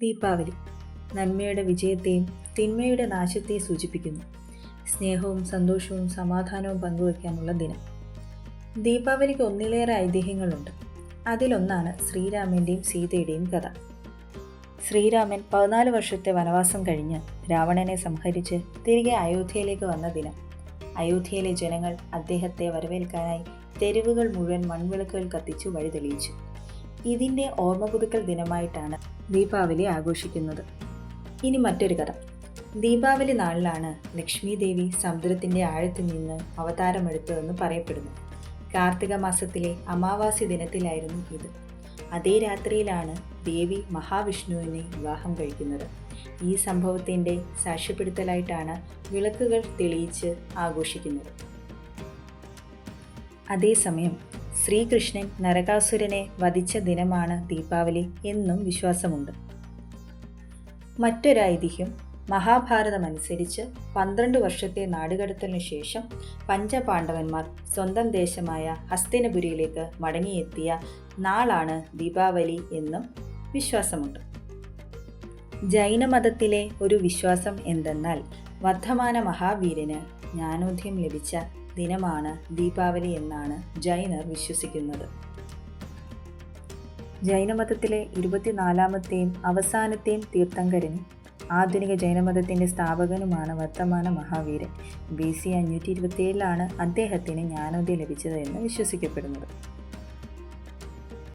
ദീപാവലി. നന്മയുടെ വിജയത്തെയും തിന്മയുടെ നാശത്തെയും സൂചിപ്പിക്കുന്നു. സ്നേഹവും സന്തോഷവും സമാധാനവും പങ്കുവയ്ക്കാനുള്ള ദിനം. ദീപാവലിക്ക് ഒന്നിലേറെ ഐതിഹ്യങ്ങളുണ്ട്. അതിലൊന്നാണ് ശ്രീരാമന്റെയും സീതയുടെയും കഥ. ശ്രീരാമൻ പതിനാല് വർഷത്തെ വനവാസം കഴിഞ്ഞ് രാവണനെ സംഹരിച്ച് തിരികെ അയോധ്യയിലേക്ക് വന്ന ദിനം. അയോധ്യയിലെ ജനങ്ങൾ അദ്ദേഹത്തെ വരവേൽക്കാനായി തെരുവുകൾ മുഴുവൻ മൺവിളക്കുകൾ കത്തിച്ചു വഴി തെളിയിച്ചു ഇതിന്റെ ഓർമ്മ പുതുക്കൽ ദിനമായിട്ടാണ് ദീപാവലി ആഘോഷിക്കുന്നത്. ഇനി മറ്റൊരു കഥ. ദീപാവലി നാളിലാണ് ലക്ഷ്മി ദേവി സമുദ്രത്തിന്റെ ആഴത്തിൽ നിന്ന് അവതാരമെടുത്തതെന്ന് പറയപ്പെടുന്നു. കാർത്തിക മാസത്തിലെ അമാവാസി ദിനത്തിലായിരുന്നു ഇത്. അതേ രാത്രിയിലാണ് ദേവി മഹാവിഷ്ണുവിനെ വിവാഹം കഴിക്കുന്നത്. ഈ സംഭവത്തിന്റെ സാക്ഷ്യപ്പെടുത്തലായിട്ടാണ് വിളക്കുകൾ തെളിയിച്ച് ആഘോഷിക്കുന്നത്. അതേസമയം ശ്രീകൃഷ്ണൻ നരകാസുരനെ വധിച്ച ദിനമാണ് ദീപാവലി എന്നും വിശ്വാസമുണ്ട്. മറ്റൊരൈതിഹ്യം മഹാഭാരതമനുസരിച്ച് പന്ത്രണ്ട് വർഷത്തെ നാടുകടത്തലിനു ശേഷം പഞ്ചപാണ്ഡവന്മാർ സ്വന്തം ദേശമായ ഹസ്തിനപുരിയിലേക്ക് മടങ്ങിയെത്തിയ നാളാണ് ദീപാവലി എന്നും വിശ്വാസമുണ്ട്. ജൈനമതത്തിലെ ഒരു വിശ്വാസം എന്തെന്നാൽ വർദ്ധമാന മഹാവീരന് ജ്ഞാനോദ്യം ലഭിച്ച ദിനമാണ് ദീപാവലി എന്നാണ് ജൈനർ വിശ്വസിക്കുന്നത്. ജൈനമതത്തിലെ ഇരുപത്തിനാലാമത്തെയും അവസാനത്തെയും തീർത്ഥങ്കരനും ആധുനിക ജൈനമതത്തിന്റെ സ്ഥാപകനുമാണ് വർത്തമാന മഹാവീരൻ. ബി സി അഞ്ഞൂറ്റി ഇരുപത്തിയേഴിലാണ് അദ്ദേഹത്തിന് ജ്ഞാനോദ്യം ലഭിച്ചത് എന്ന് വിശ്വസിക്കപ്പെടുന്നത്.